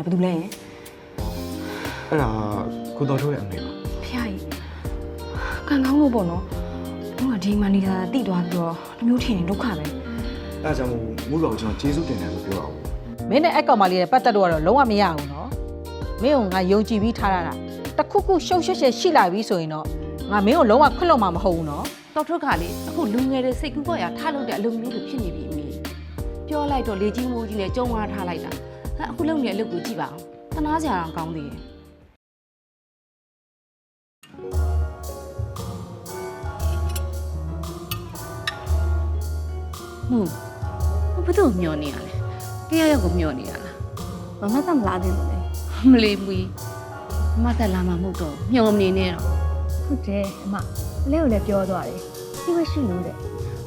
ကဘာလုပ်လဲအဲ့ဒါကိုတော်ထုတ်ရဲ့အမေပါဖျားကြီးကန်ကောင်းလို့ပေါ့နော်တို့ကဒီမှနေတာတိသွားပြီးတော့တမျိုးထင်ရင်ဒုက္ခပဲအဲ့ဒါကြောင့်မို့မူတော်ကျွန်တော်ကျေးဇူးတင်တယ်လို့ပြောတာပေါ့မင်းနဲ့အကောင်မလေးရဲ့ပတ်သက်တော့ကတော့လုံးဝမရဘူးနော်မင်းကငါယုံကြည်ပြီးထားရတာတစ်ခုခုရှုပ်ရှက်ရှက်ရှိလာပြီဆိုရင်တော့ငါမင်းကိုလုံးဝခွင့်လွှတ်မှာမဟုတ်ဘူးနော်တော်ထုတ်ကလေအခုလူငယ်တွေစိတ်ကူးပေါ်ရထားလို့တဲ့အလုပ်မျိုးတွေဖြစ်နေပြီအမေပြောလိုက်တော့လေကြီးမိုးကြီးနဲ့ကြုံရထားလိုက်တာ ဟာအခုလုပ်နေတဲ့အလုပ်ကိုကြည့်ပါအောင်တနာစရာတော့ကောင်းသေးရဲ့ဟုတ်ဘယ်သူ့ကိုမျောနေရလဲတရားရောက်ကိုမျောနေရလားမမကမလာသေးဘူးလေမလေးမူကြီးမမတက်လာမှာမဟုတ်တော့မျောမနေနဲ့တော့ဟုတ်တယ်အမအလဲကိုလည်းပြောသွားတယ်ဒီမရှိလို့တဲ့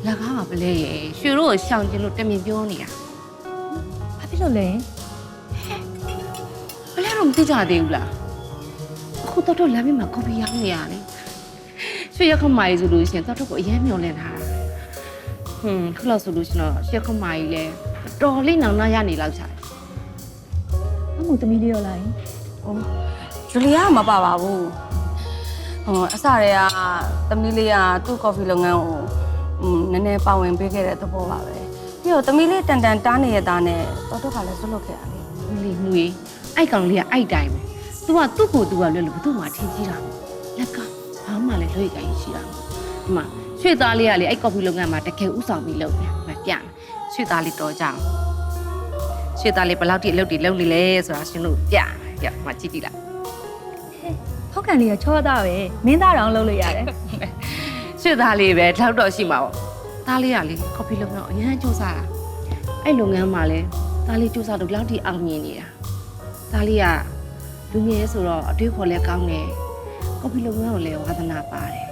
လက်ကားပါပလဲရဲ့ရွှေတို့ကိုရှောင်ကျင်လို့တမင်ပြောနေတာဘာဖြစ်လို့လဲဘလဲတော့ မသိကြသေးဘူးလားအခုတော့တော့လမ်းမမှာကော်ဖီရောင်းနေရတယ်ရွှေရခမိုင်ဆိုလို့ရှိရင်တော့တော့ကိုအရင်မျောလင့်ထားတာဟွန်းခုလောက်ဆိုလို့ရှိရင်တော့ရွှေခမိုင်လဲတော်လေးနောင်နာရနေလောက်ချာတယ်အမှုသမီးလေးရောလိုက်ဂျူလီယာကမပါပါဘူးဟိုအစတည်းကသမီးလေးကသူ့ကော်ဖီလုပ်ငန်းကိုอืมနည်းနည်းပါဝင်ပေးခဲ့တဲ့သဘောပါပဲပြီးတော့သမီးလေးတန်တန်တားနေရတာနဲ့တော်တော်ကလည်းဆွတ်လွတ်ခဲ့တာလေမလီမူကြီး အိုက်ကောင်လေးကအိုက်တိုင်းပဲ तू ကသူ့ကို तू ကလွယ်လို့ဘသူ့မှာထင်ကြီးတာလက်ကဘာမှလည်းလွှဲကြရင်ရှိတာဒီမှာရွှေသားလေးကလေအဲ့ကော်ဖီလုပ်ငန်းမှာတကယ်ဥဆောင်ပြီးလုပ်တယ်မပြမယ်ရွှေသားလေးတော်ကြအောင်ရွှေသားလေးဘယ်လောက်ထိအလုပ်တွေလုပ်နေလဲဆိုတာရှင်တို့ပြမယ်ရမကြည့်ကြည့်လိုက်ထောက်ကန်လေးကချောသားပဲမင်းသားတောင်လုပ်လို့ရတယ်ရွှေသားလေးပဲထောက်တော့ရှိမှာပေါ့သားလေးကလေကော်ဖီလုပ်ငန်းအရင်စူးစမ်းတာအဲ့လုပ်ငန်းမှာလေသားလေးစူးစမ်းတော့လောက်ထိအောင်မြင်နေတာ သားလေးကလူငယ်ဆိုတော့အတွေ့အခေါ်လည်းကောင်းတယ်ကော်ဖီလုပ်ငန်းကိုလည်းဝါသနာပါတယ်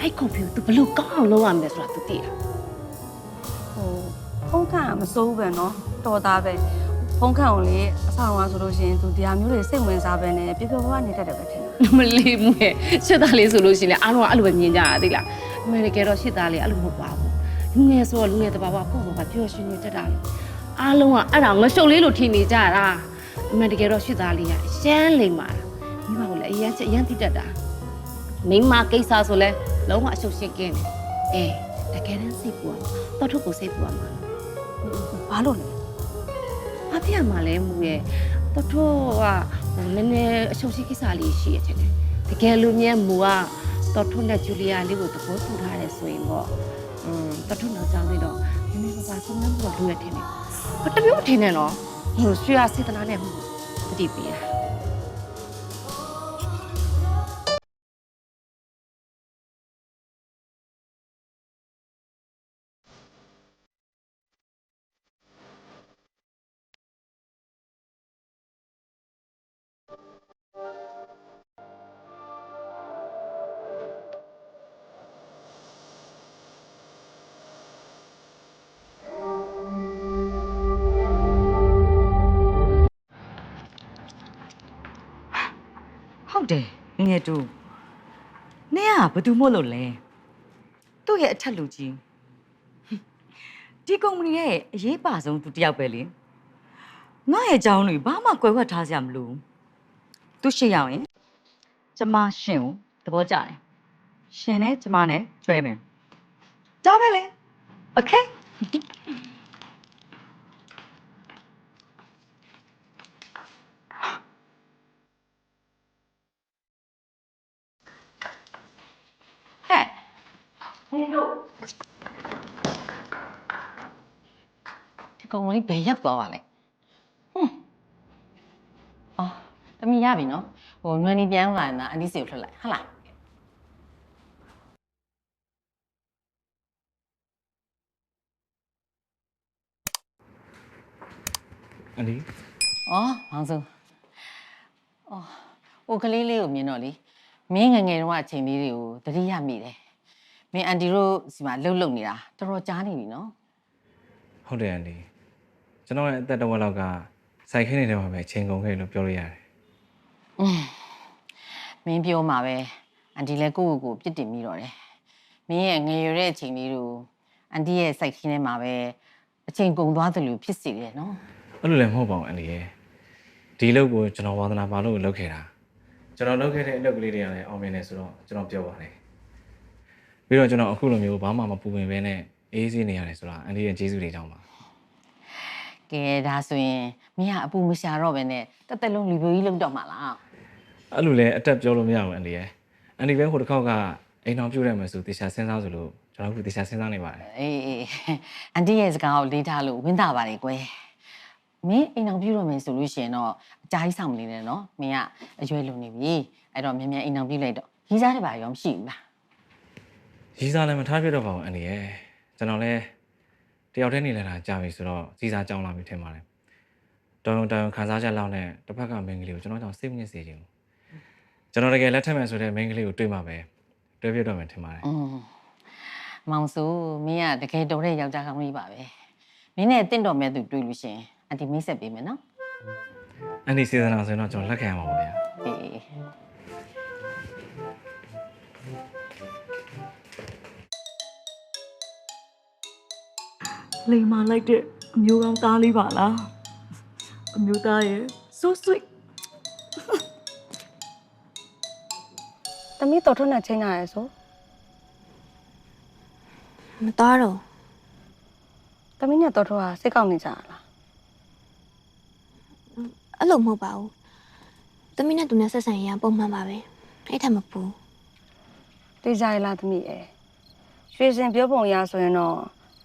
အဲ့ကော်ဖီကို तू ဘလို့ကောင်းအောင်လုပ်ရမလဲဆိုတာ तू သိတာ ဟိုဖုန်းခန့်ကမစိုးဘူးပဲเนาะတော်သားပဲဖုန်းခန့်ကိုလေအဆောင်ကဆိုလို့ရှိရင်သူတရားမျိုးတွေစိတ်ဝင်စားပဲနဲ့ပြပြဘဝနေတတ်တယ်ပဲထင်တယ် မလေးမှုရဲ့ရှစ်သားလေးဆိုလို့ရှိရင်လည်းအားလုံးကအဲ့လိုပဲမြင်ကြတာသိလားအမေရိကန်တော့ရှစ်သားလေးအဲ့လိုမဟုတ်ပါဘူးလူငယ်ဆိုတော့လူငယ်တဘာဝပေါ့ပေါ့ပါပြောရွှင်ရွှင်တက်တာလေအားလုံးကအဲ့ဒါငရှုပ်လေးလို့ထင်နေကြတာ အမေရိကန်တော့ရှစ်သားလေးကရှမ်းလိမ်မာတာမိမကလည်းအရန်ချက်အရန်တိတက်တာမိမကိစ္စဆိုလဲလုံးဝအရှုပ်ရှင်းကင်းတယ်အဲတကယ်တမ်းစိတ်ပူအောင်တော့ထုတ်ကိုစိတ်ပူအောင်ပါဘာလို့လဲ။ဘာဖြစ်ရမှာလဲမူရဲ့။တော်တော်ကဟိုနည်းနည်းအရှုပ်ရှိကိစ္စလေးရှိရတဲ့။တကယ်လို့မြဲမူကတော်ထွန်းနဲ့ဂျူလီယာလေးကိုသဘောတူထားတယ်ဆိုရင်ပေါ့။อืมတော်ထွန်းတော့ကြောင်းသေးတော့နည်းနည်းပါးပါးဆုံးနှမှုလို့ရထင်တယ်။ဘာတမျိုးထင်တယ်နော်။ ဟိုရွှေရစေတနာနဲ့မှုတတိ ဟုတ်တယ်ငငယ်တူနင်ကဘာတူမို့လို့လဲသူ့ရဲ့အထက်လူကြီးဟွန်းဒီကုမ္ပဏီရဲ့အရေးပါဆုံးသူတယောက်ပဲလေငါရဲ့အကြောင်းတွေဘာမှကွယ်ဝတ်ထားစရာမလိုဘူးသူရှင်းရအောင်ရင်ကျမရှင်ကိုသဘောကျတယ်ရှင်နဲ့ကျမနဲ့ကျွဲမယ်ဒါပဲလေโနင်တို့ကောင်မလေးဘယ်ရောက်သွားပါလဲဟွန်းအော်တမီးရပြီနော်ဟိုနွယ်နေပြန်လာရင်အန်ဒီစီကိုထွက်လိုက်ဟုတ်လားအန်ဒီ။အော်မောင်စု။အော်ဟိုကလေးလေးကိုမြင်တော့လေမင်းငယ်ငယ်တုန်းကအချိန်လေးတွေကိုသတိရမိတယ်။ မင်းအန်တီတို့စီမှာလှုပ်လှုပ်နေတာတော်တော်ကြားနေပြီနော်ဟုတ်တယ်အန်ဒီကျွန်တော်ရဲ့အသက်တစ်ဝက်လောက်ကစိုက်ခင်းနေတဲ့မှာပဲချိန်ကုန်ခဲ့လို့ပြောလို့ရတယ်။อืมမင်းပြောမှာပဲအန်တီလည်းကိုယ့်ကိုယ်ကိုပြစ်တင်မိတော့တယ်။မင်းရဲ့ငယ်ရွယ်တဲ့အချိန်လေးတို့အန်တီရဲ့စိုက်ခင်းထဲမှာပဲအချိန်ကုန်သွားသလိုဖြစ်စီတယ်နော်အဲ့လိုလည်းမဟုတ်ပါဘူးအန်ဒီရဲ့ဒီလုပ်ကိုကျွန်တော်ဝါသနာပါလို့လုပ်ခဲ့တာကျွန်တော်လုပ်ခဲ့တဲ့အလုပ်ကလေးတွေကလည်းအောင်မြင်နေဆိုတော့ကျွန်တော်ပြောပါတယ် ပြီးတော့ကျွန်တော်အခုလိုမျိုးဘာမှမပူပင်ပဲနဲ့အေးဆေးနေရတယ်ဆိုတာအန်ဒီရဲ့ကျေးဇူးတွေကြောင့်ပါ။ကဲဒါဆိုရင်မင်းကအပူမရှာတော့ပဲနဲ့တက်တက်လုံးလူပြိုကြီးလုံတော့မှာလားအဲ့လိုလည်းအတက်ပြောလို့မရဘူးအန်ဒီရဲ့အန်ဒီပဲဟိုတစ်ခေါက်ကအိမ်အောင်ပြုတ်ရမယ်ဆိုတေချာစဉ်းစားဆိုလို့ကျွန်တော်အခုတေချာစဉ်းစားနေပါတယ်။အေးအေးအန်တီရဲ့စကားကိုလေးထားလို့ဝင်းတာပါလေကွယ်။မင်းအိမ်အောင်ပြုတော့မယ်ဆိုလို့ရှိရင်တော့အကြာကြီးဆောင်မနေနဲ့နော်။မင်းကအရွယ်လုံနေပြီ။အဲ့တော့မြန်မြန်အိမ်အောင်ပြုလိုက်တော့ရီးစားတဲ့ဘာရောမရှိဘူးလား ရီးစားလည်းမထားပြတော့ပါဘူးအန်ဒီရဲ့ကျွန်တော်လည်းတယောက်တည်းနေလာတာကြာပြီဆိုတော့စီစားကြောင်းလာပြီထင်ပါတယ်တောင်းတောင်းခန်းစားချက်လောက်နဲ့တစ်ဖက်ကမင်းကလေးကိုကျွန်တော်ကြောင့်စိတ်မညစ်စေချင်ဘူးကျွန်တော်တကယ်လက်ထက်မယ်ဆိုတဲ့မင်းကလေးကိုတွေ့မှပဲတွေ့ပြတော့မယ်ထင်ပါတယ်။อืมမောင်ဆိုမင်းကတကယ်တော်တဲ့ယောက်ျားကောင်းလေးပါပဲ။မင်းနဲ့တင့်တော်မဲ့သူတွေ့လို့ရှိရင်အန်တီမိတ်ဆက်ပေးမယ်နော်အန်ဒီစေစနာဆိုရင်တော့ကျွန်တော်လက်ခံရမှာပါဗျာ။အေး လိမ်မာလိုက်တဲ့အမျိုးကောင်းသားလေးပါလားအမျိုးသားရဲ့ so sweet သမီးတော်ထွန်းနဲ့ချင်းကြရဲဆိုမသားတော့သမီးနဲ့တော်ထွန်းကစိတ်ကောက်နေကြတာလားအဲ့လိုမဟုတ်ပါဘူးတမီးနဲ့သူနဲ့ဆက်ဆံရပုံမှန်ပါပဲအဲ့ထက်မပူတေးကြရလားသမီးရဲ့ရွှေစင်ပြောပုံရဆိုရင်တော့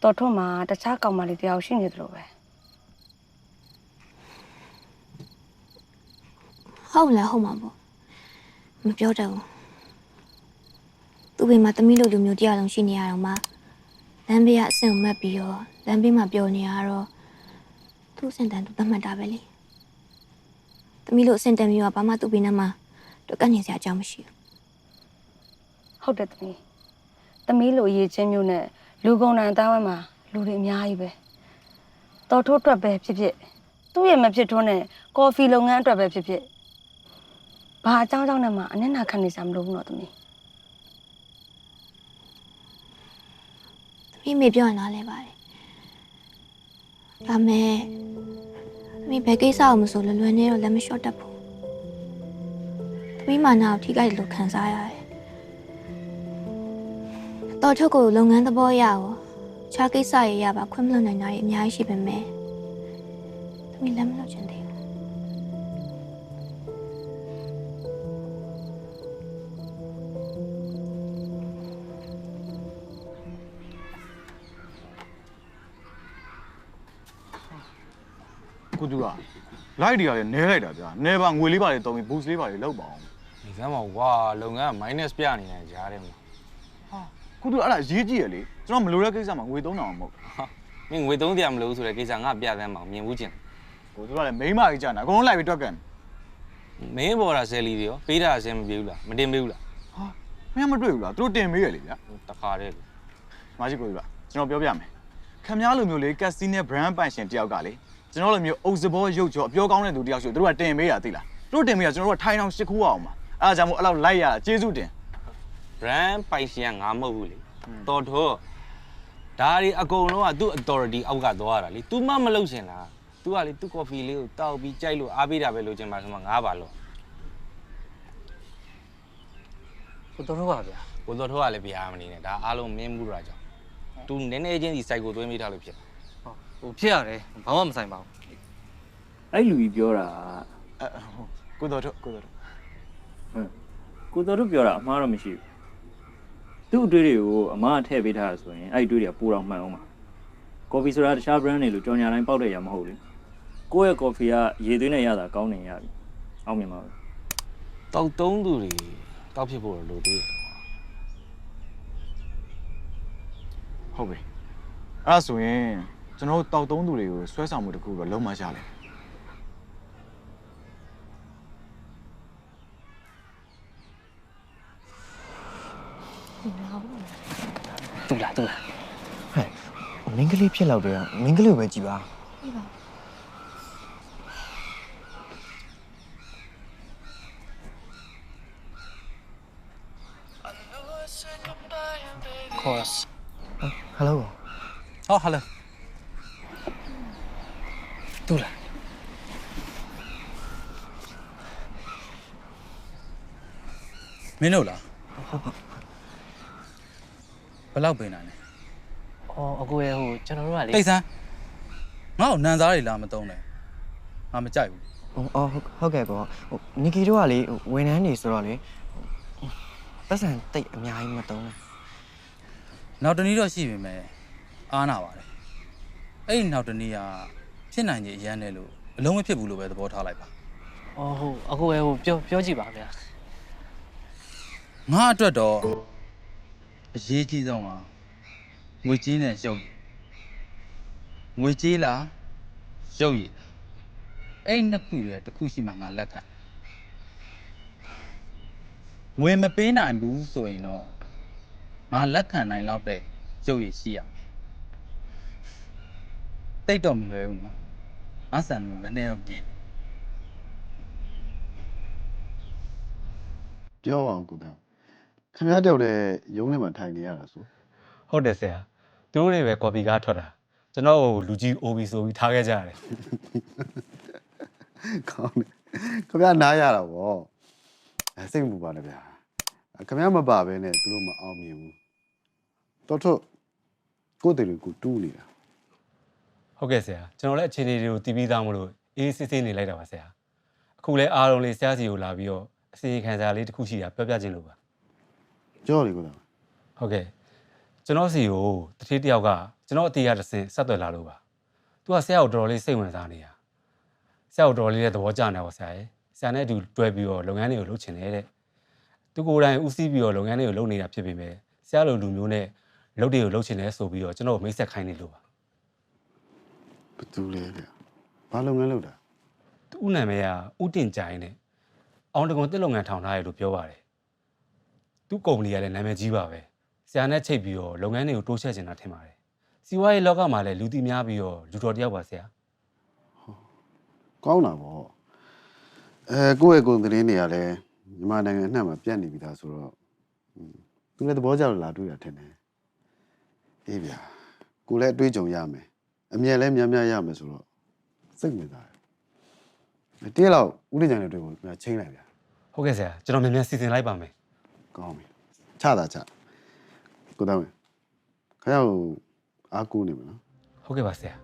တော်ထွန်းမှာတခြားကောင်မလေးတယောက်ရှိနေသလိုပဲဟုတ်လားဟုတ်မှာပေါ့မပြောတော့ဘူးသူ့ဘေးမှာတမီးလိုလူမျိုးတရားလုံးရှိနေရတော့မှလမ်းဘေးကအဆင့်ကိုမတ်ပြီးတော့လမ်းဘေးမှာပျော်နေရတော့သူ့အဆင့်တန်သူသတ်မှတ်တာပဲလေတမီးလိုအဆင့်တန်မျိုးကဘာမှသူ့ဘေးနဲ့မှတော့ကပ်နေစရာအကြောင်းမရှိဘူးဟုတ်တယ်သမီးသမီးလိုအရေးချင်းမျိုးနဲ့ လူကုန်တန်အသားဝဲမှာလူတွေအများကြီးပဲတော်ထွန်းအတွက်ပဲဖြစ်ဖြစ်သူ့ရဲ့မဖြစ်ထွန်းတဲ့ကော်ဖီလုပ်ငန်းအတွက်ပဲဖြစ်ဖြစ်ဘာအကြောင်းကြောင့်နဲ့မှအနစ်နာခံနေစရာမလိုဘူးနော်သမီး။မိမေပြောရင်နားလဲပါတယ်။ဒါမဲ့မိဘယ်ကိစ္စအောင်မဆိုလွယ်လွယ်နဲ့တော့လက်မလျှော့တတ်ဘူး။သမီးမာနာကိုထိခိုက်တယ်လို့ခံစားရတယ်။ တော်ထုတ်ကိုလုပ်ငန်းသဘောရအောင်ခြားကိစ္စရရပါခွင့်မလွတ်နိုင်တာကြီးအများကြီးရှိပေမဲ့သမီးလက်မလွတ်ချင်သေးဘူးကိုသူကလိုက်တွေကလည်းနဲလိုက်တာဗျာနဲပါငွေလေးပါလေတုံးပြီး boost လေးပါလေလောက်ပါအောင်နေစမ်းပါကွာလုပ်ငန်းက minus ပြနေတယ်ကြားထဲမှာ ကိုသူကအဲ့ဒါရေးကြည့်ရလေကျွန်တော်မလိုတဲ့ကိစ္စမှာငွေ3000အောင်မဟုတ်မင်းငွေသုံးတရားမလို့ဆိုတဲ့ကိစ္စငါပြသမ်းမအောင်မြင်ဘူးချင်းကိုသူကလည်းမိန်းမကြီးကြာနေအကုန်လုံးလိုက်ပြီးတွက်ကန်မင်းပေါ်တာဆယ်လီတွေရောပေးတာဆယ်မပြေဘူးလားမတင်ပေးဘူးလားဟာမင်းမတွေ့ဘူးလားသူတို့တင်မေးရလေဗျာတခါတည်းမာကြီးကိုသူကကျွန်တော်ပြောပြမယ်ခင်ဗျားလိုမျိုးလေကက်စီနဲ့ brand ပိုင်ရှင်တယောက်ကလေကျွန်တော်လိုမျိုးအုပ်စဘောရုပ်ချောအပြောကောင်းတဲ့သူတယောက်ရှိသူတို့ကတင်မေးတာသိလားသူတို့တင်မေးတာကျွန်တော်တို့ကထိုင်အောင်ရှစ်ခုအောင်ပါအဲ့ဒါကြောင့်မို့အဲ့လောက်လိုက်ရတာကျေးဇူးတင် brand ပိုင်ရှင်ကငါမဟုတ်ဘူးလေတော်တော့ဒါတွေအကုန်လုံးကသူ့ authority အောက်ကသွားတာလေ तू မှမလုပ်ရှင်လား तू ကလေ तू coffee လေးကိုတောက်ပြီးကြိုက်လို့အားပေးတာပဲလို့ချင်ပါဆိုမှငါပါလို့ ကိုတော်တော့ပါဗျာ ကိုတော်ထောကလည်းပြားမနေနဲ့ဒါအားလုံးမင်းမှုတာကြောင့် तू နည်းနည်းချင်းဒီ site ကိုသွင်းမိထားလို့ဖြစ်တာ ဟိုဖြစ်ရတယ်ဘာမှမဆိုင်ပါဘူး အဲ့လူကြီးပြောတာ အဲ့ဟိုကိုတော်တို့ကိုတော်တို့ ကိုတော်တို့ပြောတာအမှားတော့မရှိဘူး သူ့အတွေ့တွေကိုအမားထည့်ပေးထားတာဆိုရင်အဲ့ဒီအတွေ့တွေကပိုတော့မှန်အောင်ပါကော်ဖီဆိုတာတခြား brand တွေလိုကြော်ညာတိုင်းပေါက်တဲ့ရမဟုတ်လေကိုယ့်ရဲ့ coffee ကရေသွင်းနဲ့ရတာကောင်းနေရပြီအောင်မြင်ပါပဲတောက်တုံးသူတွေတောက်ဖြစ်ဖို့လိုသေးတယ်ဟုတ်ပြီအဲ့ဒါဆိုရင်ကျွန်တော်တို့တောက်သုံးသူတွေကိုဆွဲဆောင်မှုတစ်ခုတော့လုံးမရလဲ တူလားတူလားမင်းကလေးဖြစ်တော့တယ်မင်းကလေးကိုပဲကြည်ပါခေါ်ရဟယ်လိုဟောဟာလာတူလားမင်းတို့လား ဘယ်လောက်ပေးနိုင်လဲအော်အကိုရဲ့ဟိုကျွန်တော်တို့ကလေတိတ်ဆန်းငါ့ကိုနန်စားတွေလာမသုံးနဲ့ငါမကြိုက်ဘူးဟိုအော်ဟုတ်ဟုတ်ကဲ့ကောဟိုနီကီတို့ကလေဟိုဝန်ထမ်းနေဆိုတော့လေပတ်စံတိတ်အများကြီးမတုံးနဲ့နောက်တစ်နည်းတော့ရှိပြီမဲ့အားနာပါတယ်အဲ့ဒီနောက်တစ်နည်းကဖြစ်နိုင်ကြီးအရန်တယ်လို့အလုံးမဖြစ်ဘူးလို့ပဲသဘောထားလိုက်ပါအော်ဟိုအကိုရဲ့ဟိုပြောပြောကြည့်ပါဗျာငါအတွက်တော့ အရေးကြီးဆုံးကငွေကြီးနဲ့ရုပ်ရည်ငွေကြီးလားရုပ်ရည်လားအဲ့ဒီနှစ်ခုရဲ့တစ်ခုရှိမှငါလက်ခံငွေမပေးနိုင်ဘူးဆိုရင်တော့ငါလက်ခံနိုင်တော့တဲ့ရုပ်ရည်ရှိရမယ်တိတ်တော့မလွယ်ဘူးနော်အဆန်မနဲ့တော့ပြင်ပြောအောင်ကုသား ခင်ဗျားတယောက်တည်းရုံးထဲမှာထိုင်နေရတာဆိုဟုတ်တယ်ဆရာသူတို့တွေပဲကော်ပီကားထွက်တာကျွန်တော်ကိုလူကြီး OB ဆိုပြီးထားခဲ့ကြရတယ်ကောင်းတယ်ခင်ဗျားနားရတာဗောအဲစိတ်မပူပါနဲ့ဗျာခင်ဗျားမပါဘဲနဲ့သူတို့မအောင်မြင်ဘူးတော်ထုတ်ကိုယ်တည်းကိုတူးနေတာဟုတ်ကဲ့ဆရာကျွန်တော်လည်းအခြေအနေတွေကိုတည်ပြီးသားမလို့အေးစစ်စစ်နေလိုက်တာပါဆရာအခုလဲအားလုံးလေးဆရာစီကိုလာပြီးတော့အစီအခံစာလေးတစ်ခုရှိတာပြောပြခြင်းလို့ပါ ကြောက်လေကုသားဟုတ်ကဲ့ကျွန်တော်စီကိုတတိတယောက်ကကျွန်တော်အတီးရတစ်စင်ဆက်သွယ်လာလို့ပါသူကဆရာကိုတော်တော်လေးစိတ်ဝင်စားနေတာဆရာကိုတော်တော်လေးလည်းသဘောကျနေပါဆရာရဲ့ဆရာနဲ့အတူတွဲပြီးတော့လုပ်ငန်းတွေကိုလုပ်ချင်တယ်တဲ့သူကိုယ်တိုင်ဦးစီးပြီးတော့လုပ်ငန်းတွေကိုလုပ်နေတာဖြစ်ပေမဲ့ဆရာလိုလူမျိုးနဲ့လုပ်တွေကိုလုပ်ချင်တယ်ဆိုပြီးတော့ကျွန်တော်ကိုမိတ်ဆက်ခိုင်းနေလို့ပါဘသူလဲဗျာဘာလုပ်ငန်းလုပ်တာသူ့နာမည်ကဥတင်ကြိုင်နဲ့အောင်တကွန်တက်လုပ်ငန်းထောင်ထားရလို့ပြောပါတယ် သူ့ကုမ္ပဏီကလည်းနာမည်ကြီးပါပဲဆရာနဲ့ချိတ်ပြီးတော့လုပ်ငန်းတွေကိုတိုးချဲ့ချင်တာထင်ပါတယ်စီဝါရေးလောကမှာလည်းလူသိများပြီးတော့လူတော်တယောက်ပါဆရာကောင်းတာဗောအဲကိုယ့်ရဲ့ကိုယ်သတင်းတွေကလည်းမြန်မာနိုင်ငံအနှံ့မှာပြန့်နေပြီသားဆိုတော့ဟွန်းသူလည်းသဘောကျလို့လာတွေ့တာထင်တယ်အေးဗျာကိုယ်လည်းအတွေ့အကြုံရမယ်အမြဲလည်းများများရမယ်ဆိုတော့စိတ်ဝင်စားတယ်တည်းလောက်ဦးလေးကြိုင်တဲ့တွေ့ကိုငါချင်းလိုက်ဗျာဟုတ်ကဲ့ဆရာကျွန်တော်မြန်မြန်စီစဉ်လိုက်ပါမယ် ကောင်းပြီချတာချကိုတောင်းမယ်ခရောက်အားကိုးနေမနော်ဟုတ်ကဲ့ပါဆရာ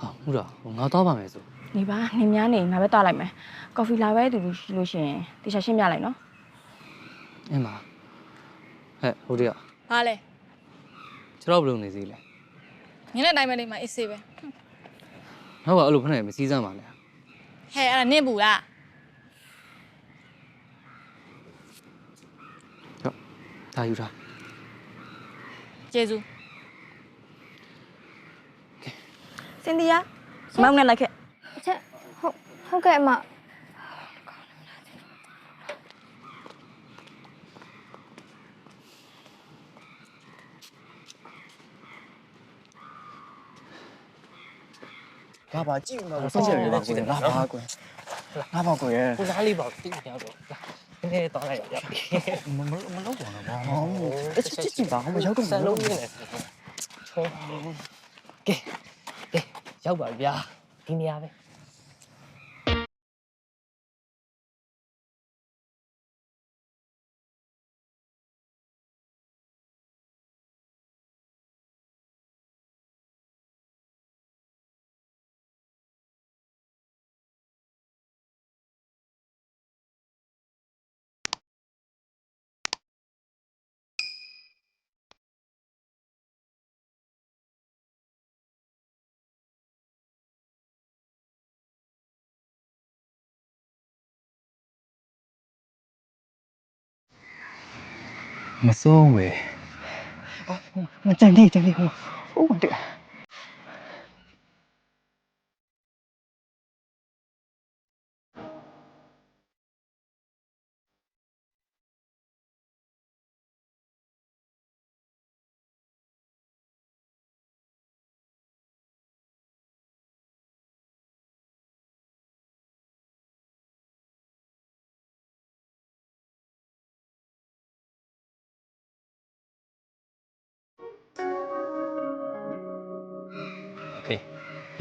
ဟာမှုတော့ဟိုငါတော့ပါမယ်ဆိုနေပါနေများနေငါပဲတွားလိုက်မယ်ကော်ဖီလာပဲတူလို့ရှိလို့ရှိရင်တေချာရှင်းပြလိုက်နော်အင်းပါဟဲ့ဟိုတည်းကဘာလဲကျွန်တော်ဘယ်လိုနေစီလဲညနေတိုင်းပဲနေမှာအေးဆေးပဲနောက်ကအဲ့လိုဖက်နေမစည်းစမ်းပါနဲ့ ဟဲ့အဲ့ဒါနင့်ဘူးလားဒါယူထားကျေးဇူးစင်ဒီယာမောင်နဲ့လိုက်ခဲ့ချက်ဟုတ်ဟုတ်ကဲ့အမ ငါပါကြည့်ဦးတော့ဆုံးချက်ရပါကွယ်ငါပါကွယ်ငါပါကွယ်ကိုလားလေးပါတိတ်ပြောတော့လာနည်းနည်းတော့လိုက်ရမမမလုပ်ပါနဲ့ဘာမှမချစ်ချစ်ချစ်ပါဟိုရောက်တော့စလုံးနေတယ်ချောကဲကဲရောက်ပါဗျာဒီနေရာပဲ မစိုးဝယ်မတန်နေတန်နေဟိုဟို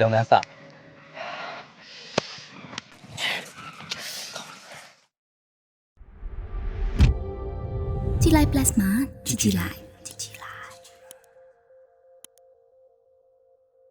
လုပ်ငန်းစကြည်လိုက် plus မှာကြည်ကြည်လိုက်